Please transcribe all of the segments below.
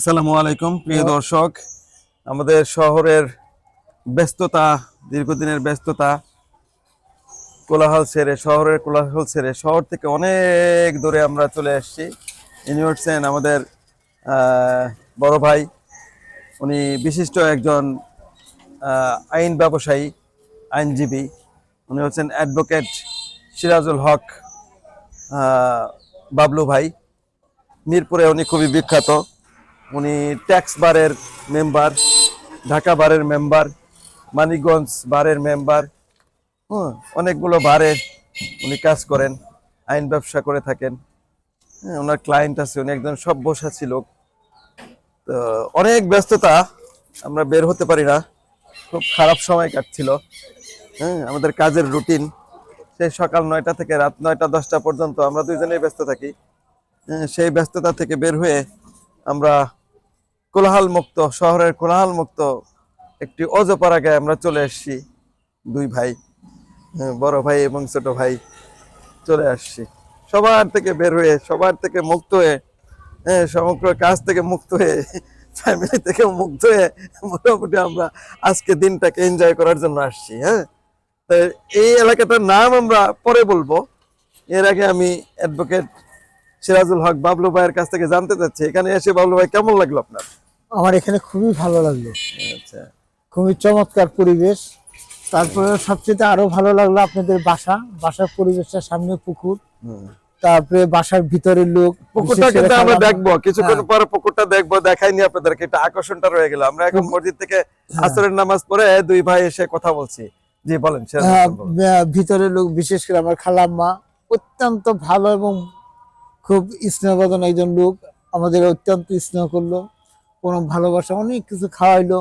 আসসালামু আলাইকুম প্রিয় দর্শক। আমাদের শহরের ব্যস্ততা দীর্ঘদিনের ব্যস্ততা কোলাহল ছেড়ে শহরের কোলাহল ছেড়ে শহর থেকে অনেক দূরে আমরা চলে এসেছি। ইনি হচ্ছেন আমাদের বড় ভাই। উনি বিশিষ্ট একজন আইন ব্যবসায়ী আইনজীবী। উনি হচ্ছেন অ্যাডভোকেট সিরাজুল হক বাবলু ভাই। মিরপুরে উনি খুবই বিখ্যাত। উনি ট্যাক্স বারের মেম্বার ঢাকা বারের মেম্বার মানিকগঞ্জ বারের মেম্বার হ্যাঁ অনেকগুলো বারে উনি কাজ করেন আইন ব্যবসা করে থাকেন। হ্যাঁ ওনার ক্লায়েন্ট আছে উনি একজন সব্যসাচী লোক। তো অনেক ব্যস্ততা আমরা বের হতে পারি না। খুব খারাপ সময় কাটছিল। হ্যাঁ আমাদের কাজের রুটিন সেই সকাল নয়টা থেকে রাত নয়টা দশটা পর্যন্ত আমরা দুইজনেই ব্যস্ত থাকি। হ্যাঁ, সেই ব্যস্ততা থেকে বের হয়ে আমরা কোলাহাল মুক্ত শহরের কোলাহাল মুক্ত একটি অজপাড়াগায় আমরা চলে এসেছি দুই ভাই হ্যাঁ, বড় ভাই এবং ছোট ভাই চলে আসছি। সবার থেকে বের হয়ে সবার থেকে মুক্ত হয়ে হ্যাঁ সমগ্র কাজ থেকে মুক্ত হয়ে ফ্যামিলি থেকে মুক্ত হয়ে মোটামুটি আমরা আজকে দিনটাকে এনজয় করার জন্য আসছি হ্যাঁ। তো এই এলাকাটার নাম আমরা পরে বলব। এর আগে আমি অ্যাডভোকেট সিরাজুল হক বাবলু ভাইয়ের কাছ থেকে জানতে চাচ্ছি। এখানে এসে বাবলু ভাই কেমন লাগল আপনার? আমার এখানে খুবই ভালো লাগল। আচ্ছা। খুবই চমৎকার পরিবেশ। তারপরে সবচেয়ে আরও ভালো লাগল আপনাদের বাসা। বাসার পরিবেশটা সামনে পুকুর। তারপরে বাসার ভিতরের লোক পুকুরটা কিন্তু আমরা দেখব। কিছুক্ষণ হ্যাঁ। পরে পুকুরটা দেখব দেখাইনি আপনাদেরকে। এটা আকর্ষণটা রয়ে গেল। আমরা এখন মসজিদ থেকে হ্যাঁ। আসরের নামাজ পড়ে দুই ভাই এসে কথা বলছি। জি বলেন হ্যাঁ, ভিতরের লোক বিশেষ করে আমার খালাম্মা অত্যন্ত ভালো এবং খুব স্নেহবদন একজন লোক। আমাদের অত্যন্ত স্নেহ করল। কোনো ভালোবাসা অনেক কিছু খাওয়াইলো।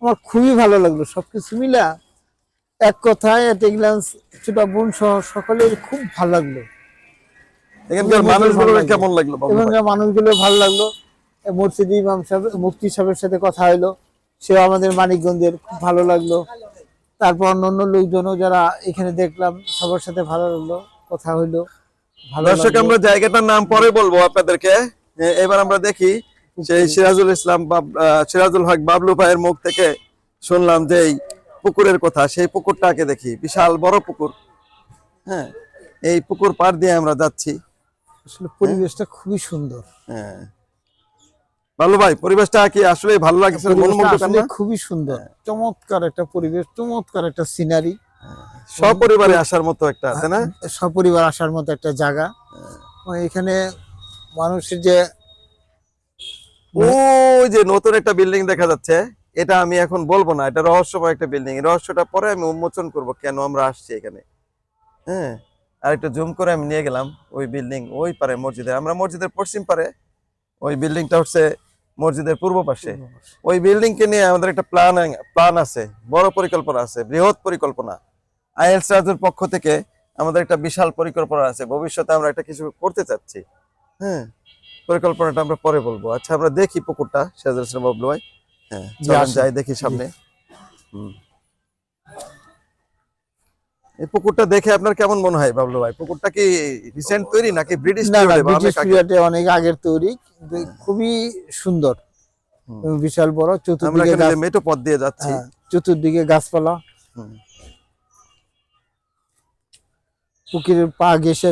আমার খুবই ভালো লাগল সবকিছু মিলা এক কথায় এট গ্লান্স ছোট বোন সহ সকলের খুব ভালো লাগল। এখানকার মানুষগুলো। কেমন লাগল এবং মানুষগুলো ভালো লাগল। মসজিদ ইমাম সাহেব মুফতি সাহেবের সাথে কথা হইল। সেও আমাদের মানিকগঞ্জের খুব ভালো লাগল। তারপর অন্যান্য লোকজনও যারা এখানে দেখলাম সবার সাথে ভালো লাগল কথা হইল। ভালো দর্শক আমরা জায়গাটার নাম পরে বলব আপনাদেরকে। এবার আমরা দেখি সেই সিরাজুল ইসলাম সিরাজুল হক বাবলু ভাইয়ের মুখ থেকে শুনলাম যে এই পুকুরের কথা সেই পুকুরটাকে দেখি বিশাল বড় পুকুর। হ্যাঁ এই পুকুর পার দিয়ে আমরা যাচ্ছি। আসলে পরিবেশটা খুবই সুন্দর। হ্যাঁ। বাবলু ভাই পরিবেশটা কি আসলে ভালো লাগছে? খুবই সুন্দর। চমৎকার একটা পরিবেশ চমৎকার একটা সিনারি সপরিবারে আসার মতো একটা আছে না? সপরিবার আসার মতো একটা জায়গা। এখানে মানুষের যে ওই যে নতুন একটা বিল্ডিং দেখা যাচ্ছে এটা আমি এখন বলব না এটা রহস্যময় একটা বিল্ডিং রহস্যটা পরে আমি উন্মোচন করব কেন আমরা আসছি এখানে। হ্যাঁ আর একটু জুম করে আমি নিয়ে গেলাম ওই বিল্ডিং ওই পারে মসজিদে আমরা মসজিদের পশ্চিম পারে ওই বিল্ডিংটা হচ্ছে মসজিদের পূর্ব পাশে। ওই বিল্ডিং কে নিয়ে আমাদের একটা প্ল্যান প্ল্যান আছে বড় পরিকল্পনা আছে বৃহৎ পরিকল্পনা। আইএলস রাজুর পক্ষ থেকে আমাদের একটা বিশাল পরিকল্পনা আছে ভবিষ্যতে আমরা একটা কিছু করতে চাচ্ছি। হ্যাঁ পরিকল্পনাটা আমরা পরে বলব। আচ্ছা আমরা দেখি পুকুরটা শেজার ইসলাম বাবলু ভাই হ্যাঁ। যাই দেখি সামনে। এই পুকুরটা দেখে আপনার কেমন মনে হয় বাবলু ভাই? পুকুরটা কি রিসেন্ট তৈরি নাকি ব্রিটিশ ব্রিটিশ পিরিয়ডে অনেক আগের তৈরি কিন্তু খুবই সুন্দর বিশাল বড় চতুর্দিকে মেটো পথ দিয়ে যাচ্ছি। হ্যাঁ, চতুর্দিকে গাছপালা। পুকুরের পা ঘেসে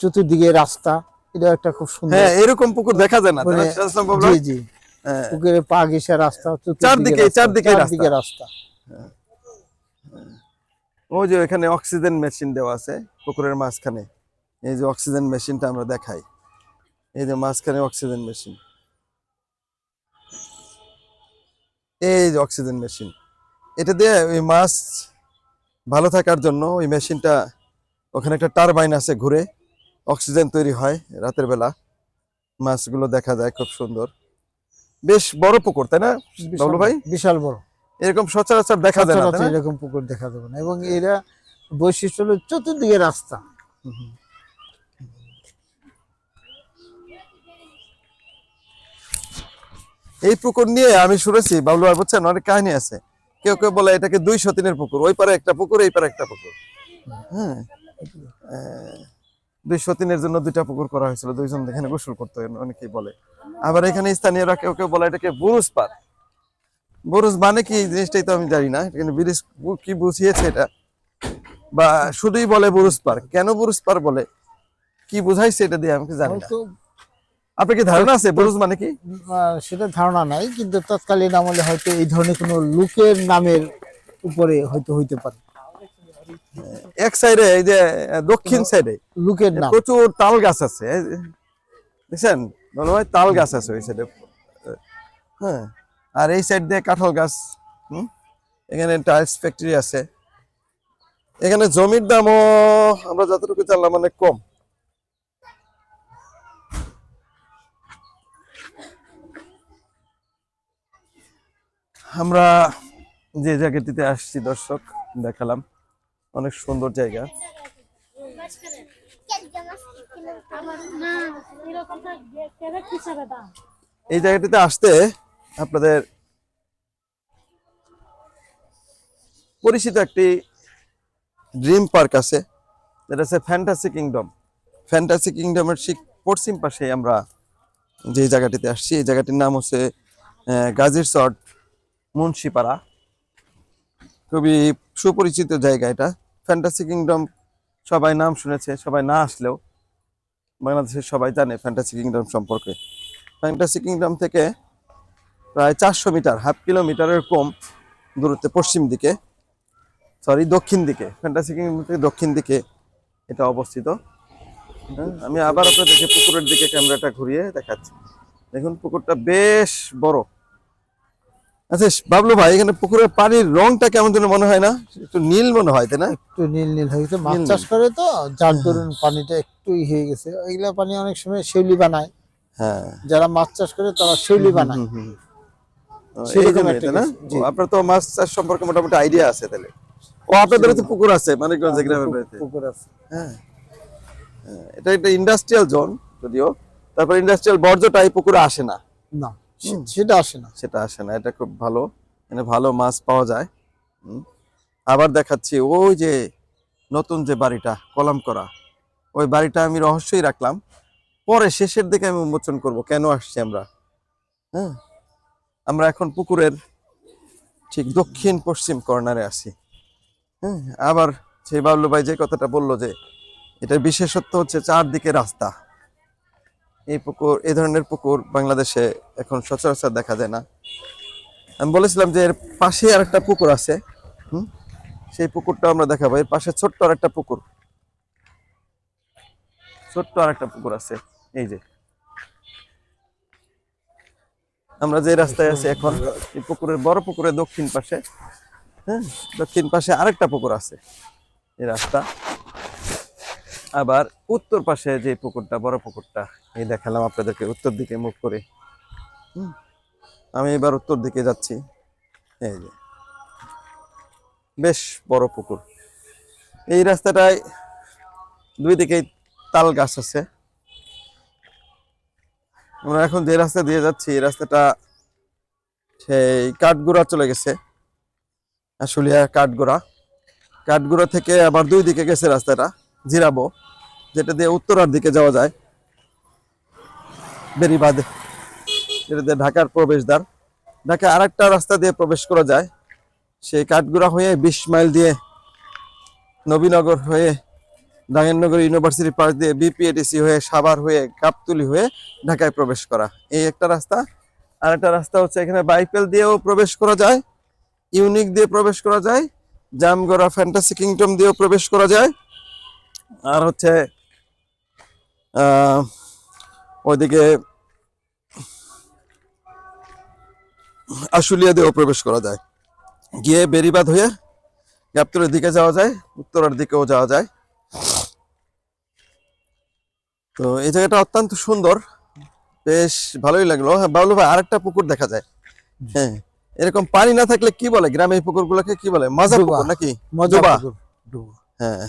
চতুর্দিকে রাস্তা। এটা একটা খুব সুন্দর হ্যাঁ এরকম পুকুর দেখা যায় না মানে জি জি। হ্যাঁ। পুকুরের পা ঘেসে রাস্তা চারদিকে- চারদিকে চারদিকে রাস্তা। ওই যে এখানে অক্সিজেন মেশিন দেওয়া আছে পুকুরের মাঝখানে এই যে অক্সিজেন মেশিনটা আমরা দেখাই। এই যে মাঝখানে অক্সিজেন মেশিন। এই যে অক্সিজেন মেশিন। এটা দিয়ে ওই মাছ ভালো থাকার জন্য ওই মেশিনটা ওখানে একটা টারবাইন আছে ঘুরে। অক্সিজেন তৈরি হয় রাতের বেলা। মাছগুলো দেখা যায় খুব সুন্দর। বেশ বড় পুকুর তাই না বাবলু ভাই? বিশাল বড়। এরকম সচরাচর দেখা যায় না? এরকম পুকুর দেখা যাবে না। এবং এরা বৈশিষ্ট্য হলো চতুর্দিকে রাস্তা। এই পুকুর নিয়ে আমি শুনেছি বাবলু ভাই বলছেন অনেক কাহিনী আছে। কেউ কেউ বলে এটাকে দুই সতীনের পুকুর ওই পারে একটা পুকুর এই পারে একটা পুকুর। হ্যাঁ। আহ, সতীনের জন্য দুইটা পুকুর করা হয়েছিল দুইজন এখানে গোসল করতো অনেকেই বলে। আবার এখানে স্থানীয়রা কেউ কেউ বলে এটাকে বুরুজ পার? বুরুজ মানে কি? জিনিসটাই তো আমি জানি না এখানে ব্রিজ কি বুঝিয়েছে এটা? বা শুধুই বলে বুরুজ পার? কেন বুরুজ পার বলে? কি বুঝাইছে এটা দিয়ে আমি জানি না। আপনার কি ধারণা আছে বুরুজ মানে কি? সেটা ধারণা নাই কিন্তু তৎকালীন আমলে হয়তো এই ধরনের কোনো লোকের নামের উপরে হয়তো হইতে পারে। এক সাইডে এই যে দক্ষিণ সাইডে লোকের নাম। প্রচুর তাল গাছ আছে দেখছেন? বলো ভাই তাল গাছ আছে ওই সাইডে। হ্যাঁ আর এই সাইড দিয়ে কাঁঠাল গাছ হুম? এখানে টাইলস ফ্যাক্টরি আছে। এখানে জমির দামও আমরা যতটুকু জানলাম অনেক কম। আমরা যে জায়গাটিতে আসছি দর্শক দেখালাম। অনেক সুন্দর জায়গা। এই জায়গাটিতে আসতে আপনাদের পরিচিত একটি ড্রিম পার্ক আছে, যেটা হচ্ছে ফ্যান্টাসি কিংডম ফ্যান্টাসি কিংডমের ঠিক পশ্চিম পাশে আমরা যে জায়গাটিতে আসছি, এই জায়গাটির নাম হচ্ছে গাজীর চট মুন্সিপাড়া। খুবই সুপরিচিত জায়গা এটা। ফ্যান্টাসি কিংডম সবাই নাম শুনেছে সবাই না আসলেও বাংলাদেশের সবাই জানে ফ্যান্টাসি কিংডম সম্পর্কে। ফ্যান্টাসি কিংডম থেকে প্রায় চারশো মিটার হাফ কিলোমিটারের কম দূরত্বে পশ্চিম দিকে সরি দক্ষিণ দিকে ফ্যান্টাসি কিংডম থেকে দক্ষিণ দিকে এটা অবস্থিত। হ্যাঁ, আমি আবার আপনাদেরকে পুকুরের দিকে ক্যামেরাটা ঘুরিয়ে দেখাচ্ছি। দেখুন পুকুরটা বেশ বড়। আচ্ছা বাবলু ভাই এখানে পুকুরের পানির রংটা কেমন যেন মনে হয় না? একটু নীল মনে হয় তাই না? একটু নীল নীল হয়ে গেছে। মাছ চাষ করে তো যার দরুন পানিটা একটু হয়ে গেছে। এগুলা পানি অনেক সময় শেউলি বানায়। হ্যাঁ। যারা মাছ চাষ করে তারা শেউলি বানায়। আপনার তো মাছ চাষ সম্পর্কে মোটামুটি আইডিয়া আছে তাহলে। ও আপনাদের তো পুকুর আছে মানিকগঞ্জ গ্রামের বাড়িতে। পুকুর আছে। হ্যাঁ। হ্যাঁ, এটা একটা ইন্ডাস্ট্রিয়াল জোন যদিও। তারপর ইন্ডাস্ট্রিয়াল বর্জ্যটা এই পুকুরে আসে না। না। সেটা আসে না। সেটা আসে না এটা খুব ভালো। এখানে ভালো মাছ পাওয়া যায়। আবার দেখাচ্ছি ওই যে নতুন যে বাড়িটা কলাম করা ওই বাড়িটা আমি রহস্যই রাখলাম। পরে শেষের দিকে আমি উন্মোচন করব কেন আসছি আমরা? হ্যাঁ? আমরা এখন পুকুরের ঠিক দক্ষিণ পশ্চিম কর্নারে আছি। হ্যাঁ? আবার সেই বাবলু ভাই যে কথাটা বলল যে এটার বিশেষত্ব হচ্ছে চারদিকে রাস্তা। এই পুকুর, এই ধরনের পুকুর বাংলাদেশে এখন সচরাচর দেখা যায় না। আমি বলেছিলাম যে এর পাশে আর একটা পুকুর আছে, হুম? সেই পুকুরটা আমরা দেখাবো। এর পাশে ছোট্ট আর একটা পুকুর। ছোট্ট আর একটা পুকুর আছে, এই যে। আমরা যে রাস্তায় আছি এখন, এই পুকুরের বড় পুকুরের দক্ষিণ পাশে হ্যাঁ দক্ষিণ পাশে আরেকটা পুকুর আছে, এই রাস্তা। আবার উত্তর পাশে যে পুকুরটা, বড় পুকুরটা, এই দেখালাম আপনাদেরকে, উত্তর দিকে মুখ করে। আমি এবার উত্তর দিকে যাচ্ছি। এই যে, বেশ বড় পুকুর। এই রাস্তাটায় দুই দিকেই তাল গাছ আছে। আমরা এখন যে রাস্তা দিয়ে যাচ্ছি, এই রাস্তাটা সেই কাঠগোড়া চলে গেছে। আশুলিয়া কাঠগোড়া। কাঠগোড়া থেকে আবার দুই দিকে গেছে রাস্তাটা। জিরাবো, যেটা দিয়ে উত্তরার দিকে যাওয়া যায়। বেরিবাদ, যেটা দিয়ে ঢাকার প্রবেশদ্বার। ঢাকা আরেকটা রাস্তা দিয়ে প্রবেশ করা যায়। সেই কাঠগুড়া হয়ে বিশ মাইল দিয়ে নবীনগর হয়ে ডাঙ্গেরনগর ইউনিভার্সিটি পার্ক দিয়ে বিপিএটিসি হয়ে সাভার হয়ে গাবতুলি হয়ে ঢাকায় প্রবেশ করা। এই একটা রাস্তা। আর একটা রাস্তা হচ্ছে এখানে বাইপেল দিয়েও প্রবেশ করা যায়। ইউনিক দিয়ে প্রবেশ করা যায়। জামগড়া ফ্যান্টাসি কিংডম দিয়েও প্রবেশ করা যায়। আর হচ্ছে ওইদিকে আশুলিয়া দিয়েও প্রবেশ করা যায়। গিয়ে বেরিবাদ হয়ে গাবতলের দিকে যাওয়া যায় উত্তরের দিকেও যাওয়া যায়। তো এই জায়গাটা অত্যন্ত সুন্দর। বেশ ভালোই লাগল। হ্যাঁ বাবলু ভাই আরেকটা পুকুর দেখা যায়। হ্যাঁ এরকম পানি না থাকলে কি বলে? গ্রামে এই পুকুরগুলোকে কি বলে? মজা পুকুর নাকি? মজা ডুবা। পুকুর, ডুবা। হ্যাঁ।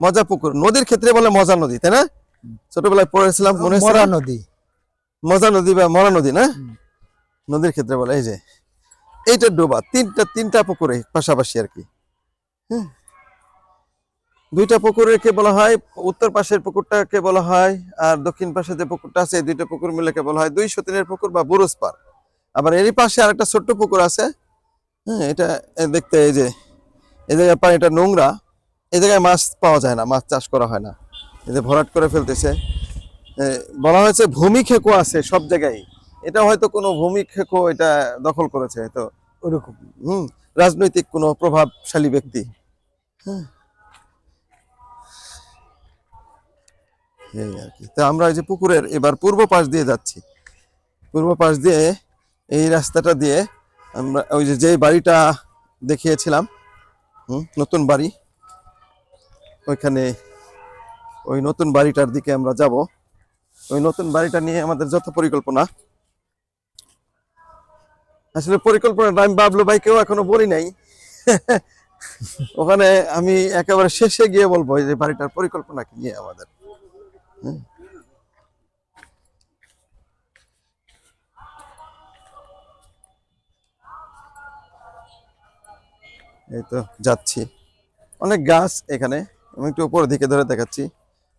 মজা পুকুর। নদীর ক্ষেত্রে বলে মজা নদী তাই না? ছোটবেলায় পড়েছিলাম মনে মরা নদী। মজা নদী বা মরা নদী না? নদীর ক্ষেত্রে বলে এই যে এইটা ডোবা তিনটা তিনটা পুকুরে পাশাপাশি আর কি। হ্যাঁ। দুইটা পুকুরকে বলা হয় উত্তর পাশের পুকুরটাকে বলা হয় আর দক্ষিণ পাশে যে পুকুরটা আছে এই দুইটা পুকুর মিলে বলা হয় দুই সতীনের পুকুর বা বুরুজ পার আবার এরই পাশে আর একটা ছোট্ট পুকুর আছে হ্যাঁ এটা দেখতে এই যে এই জায়গায় পানিটা নোংরা এই জায়গায় মাছ পাওয়া যায় না মাছ চাষ করা হয় না। এই যে ভরাট করে ফেলতেছে। বলা হয়েছে ভূমি খেকো আছে সব জায়গায়। এটা হয়তো কোনো ভূমি খেকো এটা দখল করেছে তো ওরকম। হুম রাজনৈতিক কোনো প্রভাবশালী ব্যক্তি। হ্যাঁ। এই আর কি। তো আমরা এই যে পুকুরের এবার পূর্ব পাশ দিয়ে যাচ্ছি। পূর্ব পাশ দিয়ে এই রাস্তাটা দিয়ে আমরা ওই যে যে বাড়িটা দেখিয়েছিলাম হুম নতুন বাড়ি ওইখানে ওই নতুন বাড়িটার দিকে আমরা যাব। ওই নতুন বাড়িটা নিয়ে আমাদের যত পরিকল্পনা। আসলে পরিকল্পনাটা আমি বাবলু ভাইকেও এখনও বলি নাই। ওখানে আমি একেবারে শেষে গিয়ে বলব যে বাড়িটার পরিকল্পনা কি নিয়ে আমাদের। এই তো যাচ্ছি। অনেক গাছ এখানে। আমি একটু উপরের দিকে ধরে দেখাচ্ছি।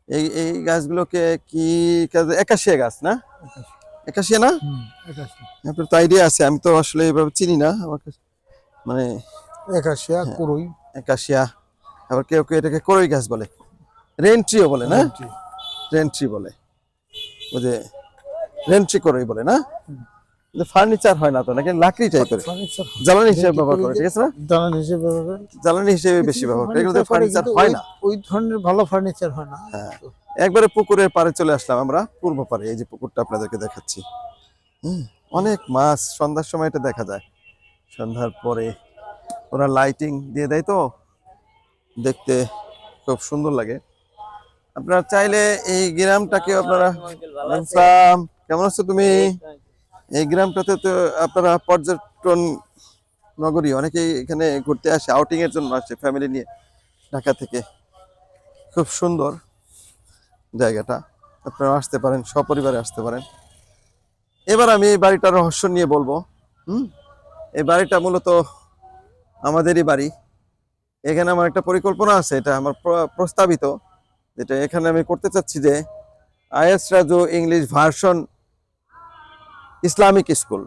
এই এই গাছগুলোকে কি কাজে- একাশিয়া গাছ না? একাশিয়া না? আপনার তো আইডিয়া আছে আমি তো আসলে এইভাবে চিনি না আমার কাছে মানে একাশিয়া কুড়ুই একাশিয়া আবার কেউ কেউ এটাকে করই গাছ বলে। রেন্ট্রিও বলে না? রেন্ট্রি। বলে। ওই যে রেন্ট্রি করই বলে না? ফার্নিচার হয় না তো নাকি লাকড়ি টাইপের জ্বালানি হিসেবে ব্যবহার করে ঠিক আছে না? দালান হিসেবে ব্যবহার করে। জ্বালানি হিসেবে বেশি ব্যবহার করে এগুলো ফার্নিচার হয় না। ওই ধরনের ভালো ফার্নিচার হয় না। একবারে পুকুরের পাড়ে চলে আসলাম আমরা পূর্ব পাড়ে এই যে পুকুরটা আপনাদেরকে দেখাচ্ছি। হুম, অনেক মাছ সন্ধ্যার সময় এটা দেখা যায়। সন্ধ্যার পরে ওরা লাইটিং দিয়ে দেয় তো দেখতে খুব সুন্দর লাগে। আপনারা চাইলে এই গ্রামটাকে আপনারা কেমন আছো তুমি? এই গ্রামটাতে তো আপনারা পর্যটন নগরী, অনেকেই এখানে ঘুরতে আসে আউটিং এর জন্য আসে ফ্যামিলি নিয়ে ঢাকা থেকে। খুব সুন্দর জায়গাটা। আপনারা আসতে পারেন, সপরিবারে আসতে পারেন। এবার আমি এই বাড়িটার রহস্য নিয়ে বলব। হুম? এই বাড়িটা মূলত আমাদেরই বাড়ি। এখানে আমার একটা পরিকল্পনা আছে, এটা আমার প্র- প্রস্তাবিত। যেটা এখানে আমি করতে চাচ্ছি যে I S Raju English version Islamic school.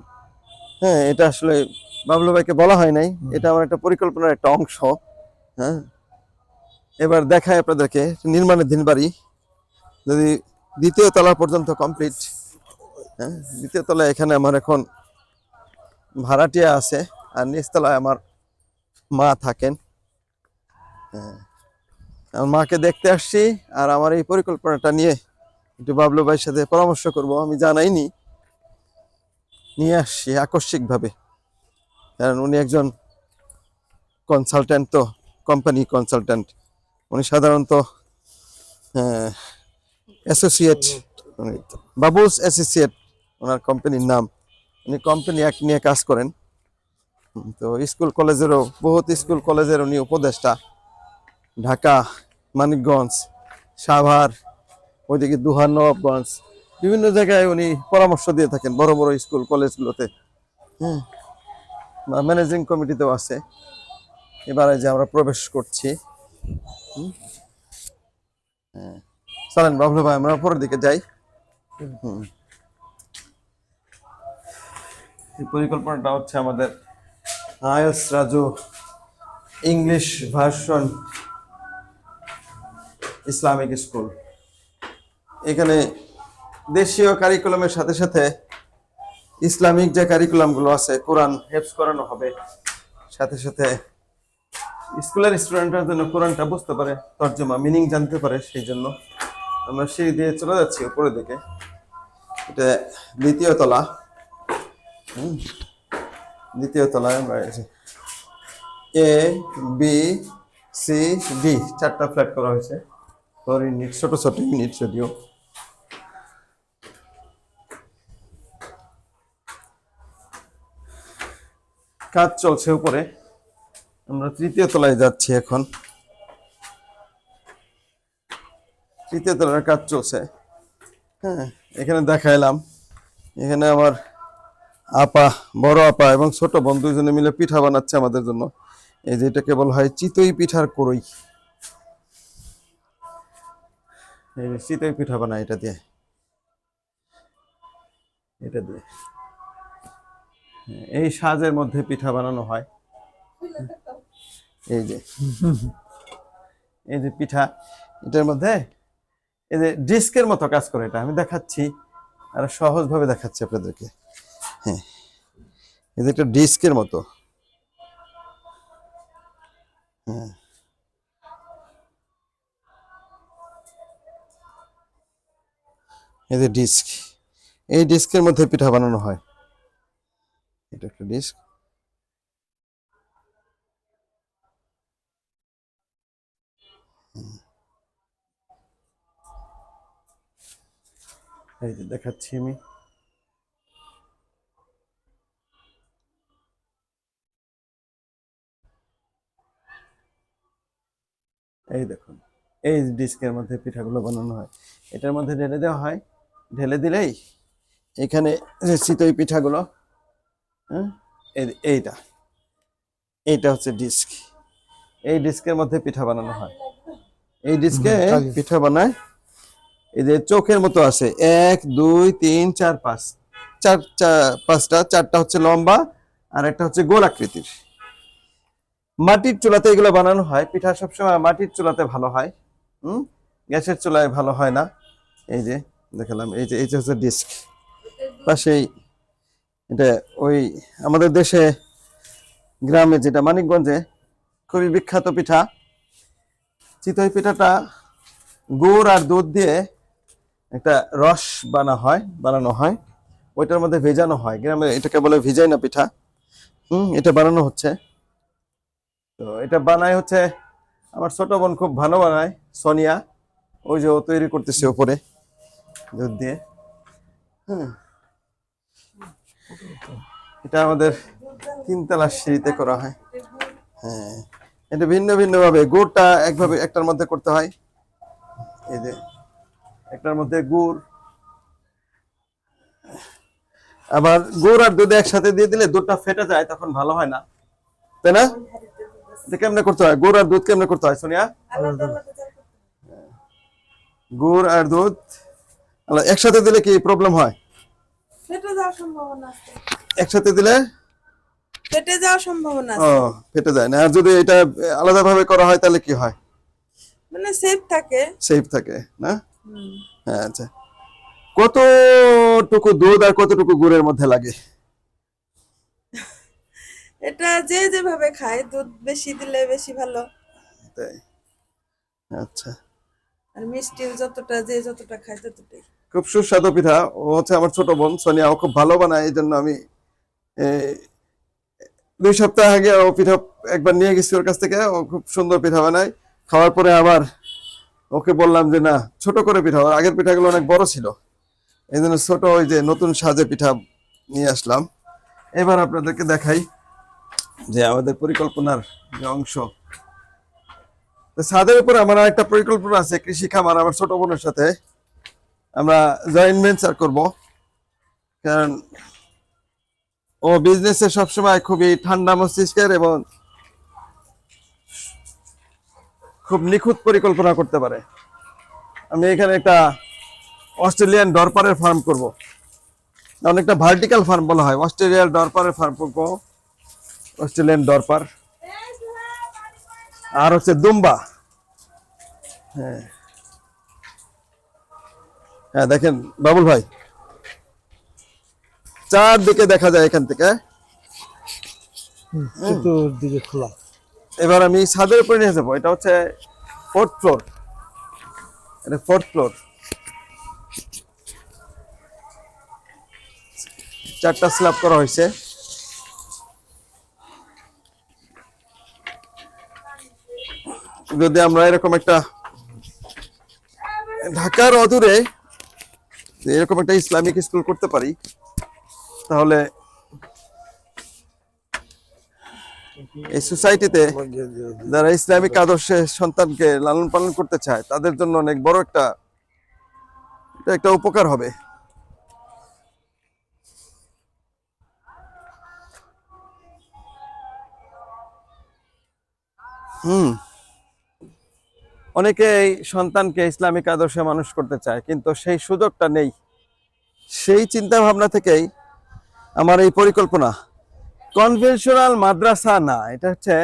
হ্যাঁ এটা আসলে বাবলু ভাইকে বলা হয় নাই। এটা আমার একটা পরিকল্পনার একটা অংশ। হ্যাঁ এবার দেখায় আপনাদেরকে নির্মাণের দিন বাড়ি যদি দ্বিতীয় তলা পর্যন্ত কমপ্লিট। হ্যাঁ দ্বিতীয় তলায় এখানে আমার এখন ভাড়াটিয়া আছে আর নিচতলায় আমার মা থাকেন। হ্যাঁ আমার মাকে দেখতে আসছি আর আমার এই পরিকল্পনাটা নিয়ে একটু বাবলু ভাইয়ের সাথে পরামর্শ করব। আমি জানাইনি নিয়ে আসছি আকস্মিকভাবে। কারণ উনি একজন কনসালট্যান্ট তো কোম্পানি কনসালট্যান্ট উনি সাধারণত অ্যাসোসিয়েট বাবুস অ্যাসোসিয়েট ওনার কোম্পানির নাম। উনি কোম্পানি এক নিয়ে কাজ করেন। তো স্কুল কলেজেরও, বহুত স্কুল কলেজের উনি উপদেষ্টা। ঢাকা, মানিকগঞ্জ, সাভার, ওইদিকে দুহার, নবাবগঞ্জ বিভিন্ন জায়গায় উনি পরামর্শ দিয়ে থাকেন, বড় বড় স্কুল, কলেজগুলোতে হুম ম্যানেজিং কমিটিতেও আছে এবারে যে আমরা প্রবেশ করছি। হ্যাঁ। চলেন বাবলু ভাই, আমরা উপরের দিকে যাই। এই পরিকল্পনাটা হচ্ছে আমাদের আয়স Raju English version Islamic school এখানে দেশীয় কারিকুলামের সাথে সাথে ইসলামিক যে কারিকুলামগুলো আছে, কোরআন হেফস করানো হবে। সাথে সাথে স্কুলের স্টুডেন্টরা যেন কোরআনটা বুঝতে পারে, তর্জমা মিনিং জানতে পারে, সেই জন্য আমরা সিঁড়ি দিয়ে চলে যাচ্ছি উপরের দিকে। এটা দ্বিতীয় তলা। দ্বিতীয় তলায় আমরা এ, বি, সি, ডি, চারটা ফ্ল্যাট করা হয়েছে। ছোট ছোট ইউনিট যদিও। কাজ চলছে উপরে। আমরা তৃতীয় তলায় যাচ্ছি এখন। তৃতীয় তলার কাজ চলছে। হ্যাঁ এখানে দেখাইলাম। এখানে আমার আপা, বড় আপা এবং ছোট বোন দুজনে মিলে পিঠা বানাচ্ছে আমাদের জন্য। এই যে এটাকে বলা হয় চিতই পিঠার করই এই চিতই পিঠা বানায় এটা দিয়ে। এটা দিয়ে। এই সাজের মধ্যে পিঠা বানানো হয়। এই যে এই যে পিঠা, এটার মধ্যে এই যে ডিস্কের মতো কাজ করে এটা। আমি দেখাচ্ছি, আর সহজভাবে দেখাচ্ছি আপনাদেরকে। হ্যাঁ এই যে একটা ডিস্কের মতো। হ্যাঁ। এই যে ডিস্ক, এই ডিস্কের মধ্যে পিঠা বানানো হয়। এটা একটা ডিস্ক এই যে দেখাচ্ছি আমি এই দেখুন, এই ডিস্কের মধ্যে পিঠাগুলো বানানো হয়। এটার মধ্যে ঢেলে দেওয়া হয়। ঢেলে দিলেই এখানে যে চিতই পিঠাগুলো হ্যাঁ? এই- এইটা। এইটা হচ্ছে ডিস্ক। এই ডিস্কের মধ্যে পিঠা বানানো হয়। এই ডিস্কে পিঠা বানায়। এই যে চোখের মতো আছে। এক দুই তিন চার পাঁচ। চার চার পাঁচটা চারটা হচ্ছে লম্বা আর একটা হচ্ছে গোল আকৃতির। মাটির চুলাতে এগুলো বানানো হয়। পিঠা সবসময় মাটির চুলাতে ভালো হয়। হুম? গ্যাসের চুলায় ভালো হয় না। এই যে দেখালাম। এই যে এই যে হচ্ছে ডিস্ক। পাশেই এটা ওই আমাদের দেশে গ্রামে যেটা মানিকগঞ্জে খুবই বিখ্যাত পিঠা। চিতই পিঠাটা গুড় আর দুধ দিয়ে একটা রস বানা হয়, বানানো হয়। ওইটার মধ্যে ভেজানো হয়। গ্রামে এটাকে বলে ভিজাই না পিঠা। হুম, এটা বানানো হচ্ছে। তো এটা বানায় হচ্ছে আমার ছোট বোন খুব ভালো বানায়, সোনিয়া। ওই যে ও তৈরি করতেছে ওপরে দুধ দিয়ে। হুম। এটা আমাদের তিনতলা সিঁড়িতে করা হয়। হ্যাঁ এটা ভিন্ন ভিন্ন ভাবে গুড়টা একভাবে একটার মধ্যে করতে হয়। এই যে, একটার মধ্যে গুড়। আবার গুড় আর দুধ একসাথে দিয়ে দিলে দুধটা ফেটে যায়, তখন ভালো হয় না। তাই না? কেমনে করতে হয়? গুড় আর দুধ কেমনে করতে হয়, সোনিয়া? গুড় আর দুধ একসাথে দিলে কি প্রবলেম হয়? ফেটে যাওয়ার সম্ভাবনা আছে। একসাথে দিলে? ফেটে যাওয়ার সম্ভাবনা ও ফেটে যায় না। আর যদি এটা আলাদা ভাবে করা হয় তাহলে কি হয়? মানে সেফ থাকে। সেফ থাকে না? হ্যাঁ আচ্ছা। কতটুকু দুধ আর কতটুকু গুড়ের মধ্যে লাগে? এটা যে যেভাবে খায় দুধ বেশি দিলে বেশি ভালো। তাই? আচ্ছা। আর মিষ্টি যতটা যে যতটা খায় ততটাই। খুব সুস্বাদু পিঠা। ও হচ্ছে আমার ছোট বোন সোনিয়া, ও খুব ভালো বানায় এই জন্য আমি দুই সপ্তাহ আগে ও পিঠা একবার নিয়ে গেছি ওর কাছ থেকে, ও খুব সুন্দর পিঠা বানায়। খাওয়ার পরে আবার ওকে বললাম যে, না, ছোট করে পিঠা আগের পিঠাগুলো অনেক বড় ছিল। এই জন্য ছোট ওই যে নতুন সাজে পিঠা নিয়ে আসলাম। এবার আপনাদেরকে দেখাই যে আমাদের পরিকল্পনার যে অংশ। ছাদের উপরে আমার একটা পরিকল্পনা আছে, কৃষি খামার, আমার ছোট বোনের সাথে। আমরা জয়েন্ট ভেঞ্চার করব। কারণ ও বিজনেসে সবসময় খুবই ঠান্ডা মস্তিষ্কের এবং খুব নিখুঁত পরিকল্পনা করতে পারে। আমি এখানে একটা অস্ট্রেলিয়ান ডরপারের ফার্ম করব। অনেকটা ভার্টিক্যাল ফার্ম বলা হয়। অস্ট্রেলিয়ার ডরপারের ফার্ম করব। অস্ট্রেলিয়ান ডরপার আর হচ্ছে দুম্বা। হ্যাঁ। হ্যাঁ দেখেন বাবুল ভাই। চারদিকে দেখা যায় এখান থেকে। চতুর্দিকে খোলা। এবার আমি ছাদের উপরে নিয়ে যাব। এটা হচ্ছে ফোর্থ ফ্লোর এটা ফোর্থ ফ্লোর চারটা স্ল্যাব করা হয়েছে। যদি আমরা এরকম একটা ঢাকার অদূরে এরকম একটা ইসলামিক স্কুল করতে পারি, তাহলে এই সোসাইটিতে যারা ইসলামিক আদর্শে সন্তানকে লালন পালন করতে চায়, তাদের জন্য অনেক বড় একটা একটা উপকার হবে। হুম। অনেকেই সন্তানকে ইসলামিক আদর্শে মানুষ করতে চায়, কিন্তু সেই সুযোগটা নেই। সেই চিন্তা ভাবনা থেকেই আমার এই পরিকল্পনা। কনভেনশনাল মাদ্রাসা না, এটা হচ্ছে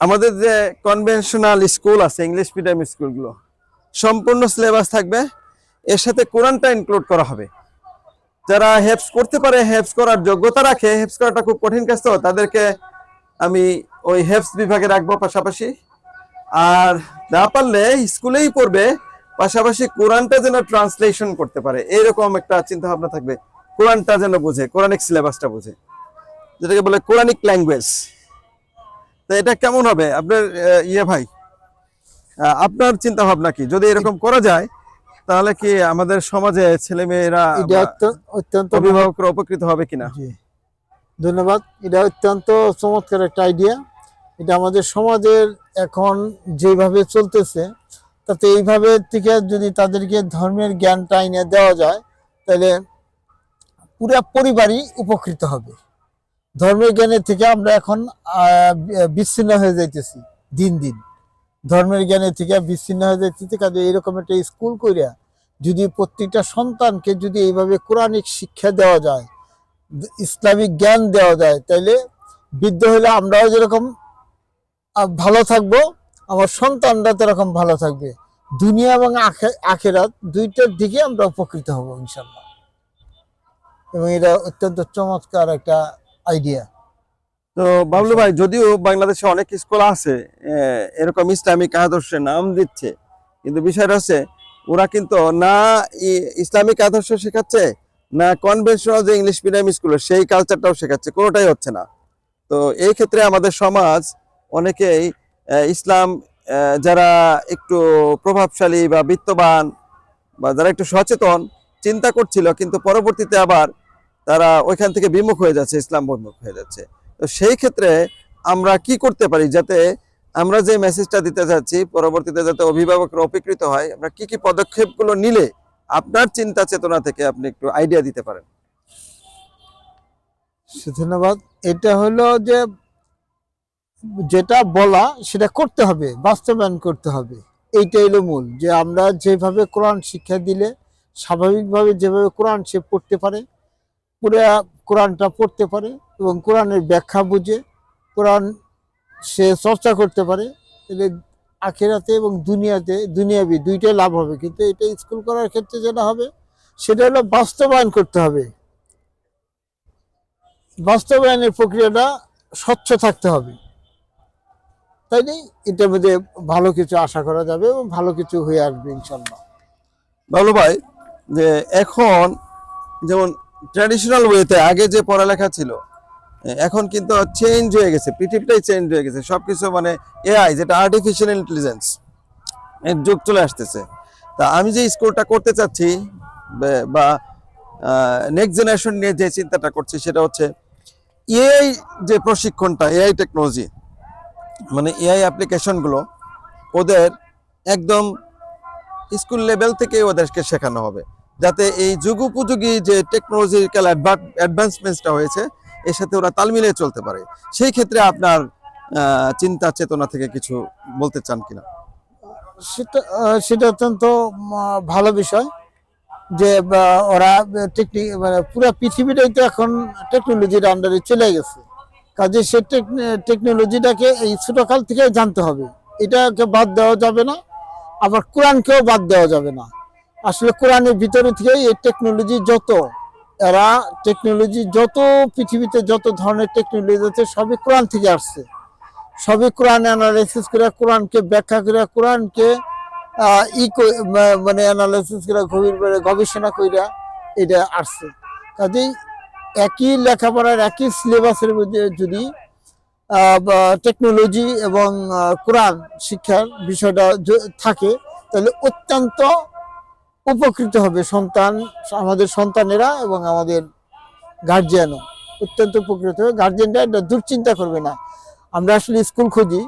আমাদের যে কনভেনশনাল স্কুল আছে, ইংলিশ মিডিয়াম স্কুলগুলো, সম্পূর্ণ সিলেবাস থাকবে। এর সাথে কোরআনটা ইনক্লুড করা হবে। যারা হেপস করতে পারে হেপস করার যোগ্যতা রাখে হেপস করাটা খুব কঠিন কাজ তো, তাদেরকে আমি ওই হেপস বিভাগে রাখব পাশাপাশি। আর না পারলে স্কুলেই পড়বে পাশাপাশি কোরআনটা যেন ট্রান্সলেশন করতে পারে এরকম একটা চিন্তা ভাবনা থাকবে। কোরআনটা যেন বোঝে কোরআনিক সিলেবাসটা বোঝে যেটাকে বলে কোরআনিক ল্যাঙ্গুয়েজ তো এটা কেমন হবে? আপনার ইয়ে ভাই আপনার চিন্তা ভাবনা কি? যদি এরকম করা যায় তাহলে কি আমাদের সমাজে ছেলে মেয়েরা অত্যন্ত অভিভাবকরা উপকৃত হবে কিনা? ধন্যবাদ। এটা অত্যন্ত চমৎকার একটা আইডিয়া এটা আমাদের সমাজের এখন যেভাবে চলতেছে, তাতে এইভাবে থেকে যদি তাদেরকে ধর্মের জ্ঞানটা এনে দেওয়া যায়, তাহলে পুরা পরিবারই উপকৃত হবে। ধর্মের জ্ঞানের থেকে আমরা এখন বিচ্ছিন্ন হয়ে যাইতেছি দিন দিন। ধর্মের জ্ঞানের থেকে বিচ্ছিন্ন হয়ে যাইতেছি, কাজে এরকম একটা স্কুল করিয়া যদি প্রত্যেকটা সন্তানকে যদি এইভাবে কোরআনিক শিক্ষা দেওয়া যায়, ইসলামিক জ্ঞান দেওয়া যায় তাইলে বৃদ্ধ হলে আমরাও যেরকম ভালো থাকব। আমার সন্তানরা তো এরকম ভালো থাকবে। দুনিয়া এবং আখেরাত দুইটার দিকে আমরা উপকৃত হব ইনশাল্লাহ এবং এটা অত্যন্ত চমৎকার একটা আইডিয়া তো বাবলু ভাই, যদিও বাংলাদেশে অনেক স্কুল আছে এরকম ইসলামিক আদর্শে নাম দিচ্ছে, কিন্তু বিষয়টা হচ্ছে, ওরা কিন্তু না ইসলামিক আদর্শ শেখাচ্ছে, না কনভেনশনাল যে ইংলিশ মিডিয়াম স্কুল সেই কালচারটাও শেখাচ্ছে, কোনোটাই হচ্ছে না। তো এই ক্ষেত্রে আমাদের সমাজ অনেকেই ইসলাম যারা একটু প্রভাবশালী বা বিত্তবান বা যারা একটু সচেতন, চিন্তা করছিল, কিন্তু পরবর্তীতে আবার তারা ওইখান থেকে বিমুখ হয়ে যাচ্ছে, ইসলাম বিমুখ হয়ে যাচ্ছে। তো সেই ক্ষেত্রে আমরা কি করতে পারি যাতে আমরা যে মেসেজটা দিতে যাচ্ছি, পরবর্তীতে যাতে অভিভাবকরা উপকৃত হয়, আমরা কি কি পদক্ষেপগুলো নিলে আপনার চিন্তা চেতনা থেকে আপনি একটু আইডিয়া দিতে পারেন? ধন্যবাদ। এটা হলো যে যেটা বলা, সেটা করতে হবে, বাস্তবায়ন করতে হবে। এইটাই হলো মূল, যে আমরা যেভাবে কোরআন শিক্ষা দিলে, স্বাভাবিকভাবে যেভাবে কোরআন সে পড়তে পারে, পুরো কোরআনটা পড়তে পারে এবং কোরআনের ব্যাখ্যা বুঝে, কোরআন সে চর্চা করতে পারে, তাহলে আখেরাতে এবং দুনিয়াতে, দুনিয়াবি দুইটাই লাভ হবে। কিন্তু এটা স্কুল করার ক্ষেত্রে যেটা হবে, সেটা হলো বাস্তবায়ন করতে হবে। বাস্তবায়নের প্রক্রিয়াটা স্বচ্ছ থাকতে হবে। তাই নি? এটার মধ্যে ভালো কিছু আশা করা যাবে এবং ভালো কিছু হয়ে আসবে ইনশাল্লাহ বাবলু ভাই, যে এখন যেমন ট্র্যাডিশনাল ওয়েতে আগে যে পড়ালেখা ছিল এখন কিন্তু চেঞ্জ হয়ে গেছে, পৃথিবীটাই চেঞ্জ হয়ে গেছে। সব কিছু মানে এআই যেটা আর্টিফিশিয়াল ইন্টেলিজেন্স এর যুগ চলে আসতেছে। তা আমি যে স্কুলটা করতে চাচ্ছি, বা নেক্সট জেনারেশন নিয়ে যে চিন্তাটা করছি, সেটা হচ্ছে এআই যে প্রশিক্ষণটা এআই টেকনোলজি মানে এআই অ্যাপ্লিকেশনগুলো ওদের একদম স্কুল লেভেল থেকে ওদেরকে শেখানো হবে। যাতে এই যুগ উপযোগী যে টেকনোলজিক্যাল অ্যাডভান্সমেন্টসটা হয়েছে, এর সাথে ওরা তাল মিলিয়ে চলতে পারে। সেই ক্ষেত্রে আপনার চিন্তা, চেতনা থেকে কিছু বলতে চান কিনা? সেটা সেটা অত্যন্ত ভালো বিষয় যে ওরা টেকনিক মানে পুরো পৃথিবীটাই তো এখন টেকনোলজির আন্ডারে চলে গেছে। কাজে সে টেকনোলজিটাকে এই ছোটকাল থেকে জানতে হবে। এটাকে বাদ দেওয়া যাবে না, আবার কোরআনকেও বাদ দেওয়া যাবে না। আসলে কোরআনের ভিতরে থেকে এই টেকনোলজি যত, এরা টেকনোলজি যত, পৃথিবীতে যত ধরনের টেকনোলজি আছে, সবই কোরআন থেকে আসছে। সবই কোরআন অ্যানালাইসিস করে, কোরআনকে ব্যাখ্যা করে, কোরআনকে ই মানে অ্যানালাইসিস করে গভীর করে গবেষণা কইরা এটা আসছে। কাজেই একই লেখাপড়ার একই সিলেবাসের মধ্যে যদি টেকনোলজি এবং কোরআন শিক্ষার বিষয়টা থাকে, তাহলে অত্যন্ত উপকৃত হবে সন্তান, আমাদের সন্তানেরা এবং আমাদের গার্জিয়ানও অত্যন্ত উপকৃত হবে। গার্জিয়ানরা এটা দুশ্চিন্তা করবে না। আমরা আসলে স্কুল খুঁজি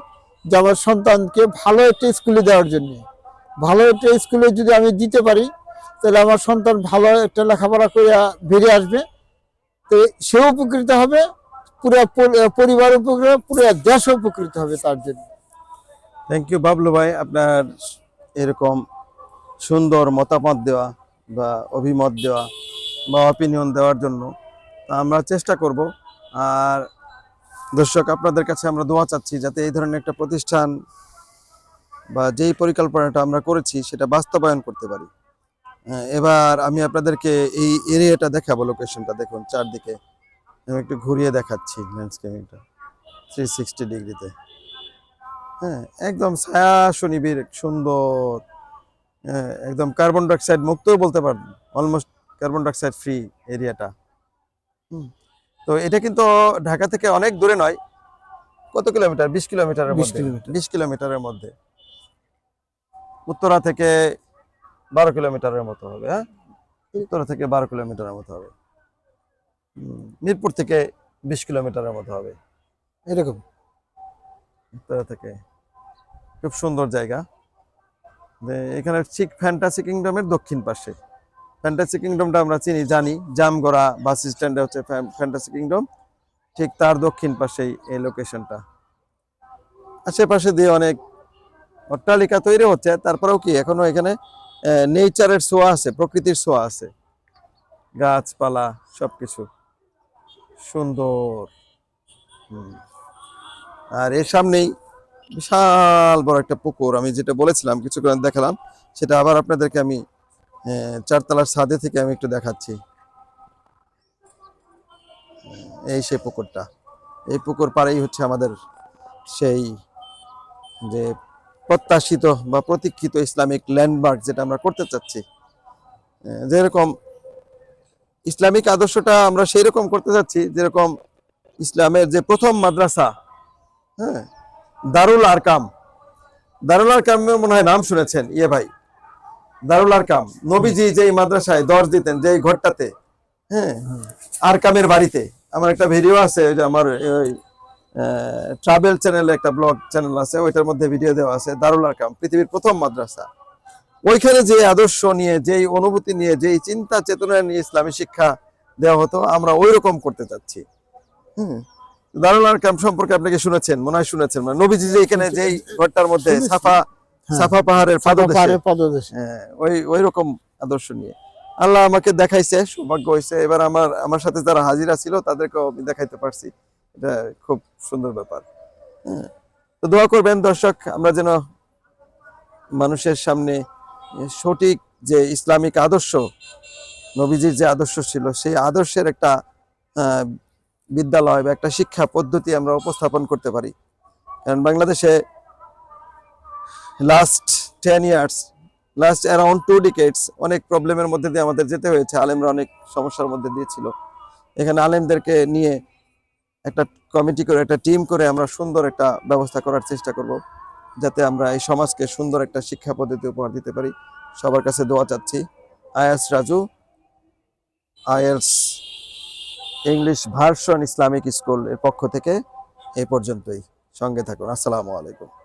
যে আমার সন্তানকে ভালো একটা স্কুলে দেওয়ার জন্য। ভালো একটা স্কুলে যদি আমি দিতে পারি, তাহলে আমার সন্তান ভালো একটা লেখাপড়া করে বেরিয়ে আসবে। তো সেও উপকৃত হবে, পুরো পরিবার উপকৃত পুরো দেশ উপকৃত হবে তার জন্য। থ্যাংক ইউ বাবলু ভাই, আপনার এরকম সুন্দর মতামত দেওয়া বা অভিমত দেওয়া বা অপিনিয়ন দেওয়ার জন্য আমরা চেষ্টা করব। আর দর্শক, আপনাদের কাছে আমরা দোয়া চাচ্ছি যাতে এই ধরনের একটা প্রতিষ্ঠান বা যেই পরিকল্পনাটা আমরা করেছি সেটা বাস্তবায়ন করতে পারি। এবার আমি আপনাদেরকে এই এরিয়াটা দেখাবো লোকেশনটা দেখুন চারদিকে। আমি একটু ঘুরিয়ে দেখাচ্ছি ল্যান্ডস্কেপিংটা থ্রি সিক্সটি ডিগ্রিতে। হ্যাঁ একদম ছায়া সুনিবিড় সুন্দর। হ্যাঁ, একদম কার্বন ডাইঅক্সাইড মুক্তও বলতে পারেন অলমোস্ট কার্বন ডাইঅক্সাইড ফ্রি এরিয়াটা। হুম তো এটা কিন্তু ঢাকা থেকে অনেক দূরে নয় কত কিলোমিটার? বিশ কিলোমিটারের 20 মধ্যে। কিলোমিটার। বিশ কিলোমিটারের মধ্যে। উত্তরা থেকে বারো কিলোমিটারের মতো হবে হ্যাঁ? উত্তরা থেকে বারো কিলোমিটারের মতো হবে। মিরপুর থেকে বিশ কিলোমিটারের মতো হবে। এরকম? উত্তরা থেকে। খুব সুন্দর জায়গা। এখানে ঠিক ফ্যান্টাসি কিংডমের দক্ষিণ পাশে। ফ্যান্টাসি কিংডমটা আমরা চিনি জানি। জামগড়া বাস স্ট্যান্ডে হচ্ছে ফ্যান্টাসি কিংডম। ঠিক তার দক্ষিণ পাশেই এই লোকেশনটা। আশেপাশে দিয়ে অনেক অট্টালিকা তৈরি হচ্ছে। তারপরেও কি এখনও এখানে নেচারের ছোঁয়া আছে, প্রকৃতির ছোঁয়া আছে। গাছপালা সব কিছু সুন্দর। আর এর সামনেই বিশাল বড় একটা পুকুর, আমি যেটা বলেছিলাম, কিছুক্ষণ দেখালাম, সেটা আবার আপনাদেরকে আমি চারতলার ছাদে থেকে আমি একটু দেখাচ্ছি। এই সেই পুকুরটা। এই পুকুর পাড়েই হচ্ছে আমাদের সেই যে প্রত্যাশিত বা প্রতীক্ষিত ইসলামিক ল্যান্ডমার্ক যেটা আমরা করতে চাচ্ছি। যেরকম ইসলামিক আদর্শটা আমরা সেই রকম করতে চাচ্ছি, যেরকম ইসলামের যে প্রথম মাদ্রাসা হ্যাঁ দারুল আরকাম। দারুল আরকামের মনে হয় নাম শুনেছেন? ইয়ে ভাই। দারুল আরকাম। নবীজি যেই মাদ্রাসায় দর্শ দিতেন, যেই ঘরটাতে হ্যাঁ আরকামের বাড়িতে। আমার একটা ভিডিও আছে, ওই যে আমার ট্রাভেল চ্যানেলে একটা ব্লগ চ্যানেল আছে ওইটার মধ্যে ভিডিও দেওয়া আছে দারুল আরকাম পৃথিবীর প্রথম মাদ্রাসা। ওইখানে যে আদর্শ নিয়ে যেই অনুভূতি নিয়ে যেই চিন্তা চেতনা নিয়ে ইসলামী শিক্ষা দেওয়া হতো আমরা ওই রকম করতে চাচ্ছি। হুম। দারুল আরকাম সম্পর্কে আপনাকে শুনেছেন? মনে হয় শুনেছেন। মানে নবীজি যে এখানে যেই ঘরটার মধ্যে। সাফা হ্যাঁ। সাফা পাহাড়ের পাদদেশে। হ্যাঁ, ওই ওই রকম আদর্শ নিয়ে। আল্লাহ আমাকে দেখাইছে সৌভাগ্য হয়েছে এবার আমার আমার সাথে যারা হাজিরা ছিল তাদেরকেও আমি দেখাইতে পারছি। এটা খুব সুন্দর ব্যাপার। হ্যাঁ তো দোয়া করবেন দর্শক, আমরা যেন মানুষের সামনে সঠিক যে ইসলামিক আদর্শ, নবীজির যে আদর্শ ছিল, সেই আদর্শের একটা বিদ্যালয় বা একটা শিক্ষা পদ্ধতি আমরা উপস্থাপন করতে পারি। কারণ বাংলাদেশে last ten years last around two decades অনেক প্রবলেমের মধ্যে দিয়ে আমাদের যেতে হয়েছে। আলেমরা অনেক সমস্যার মধ্যে দিয়েছিল। এখানে আলেমদেরকে নিয়ে একটা কমিটি করে, একটা টিম করে আমরা সুন্দর একটা ব্যবস্থা করার চেষ্টা করব, যাতে আমরা এই সমাজকে সুন্দর একটা শিক্ষা পদ্ধতি উপহার দিতে পারি। সবার কাছে দোয়া চাচ্ছি। আয়াস রাজু, আয়াস ইংলিশ ভার্সন ইসলামিক স্কুলের পক্ষ থেকে এ পর্যন্তই। সঙ্গে থাকুন। আসসালামু আলাইকুম।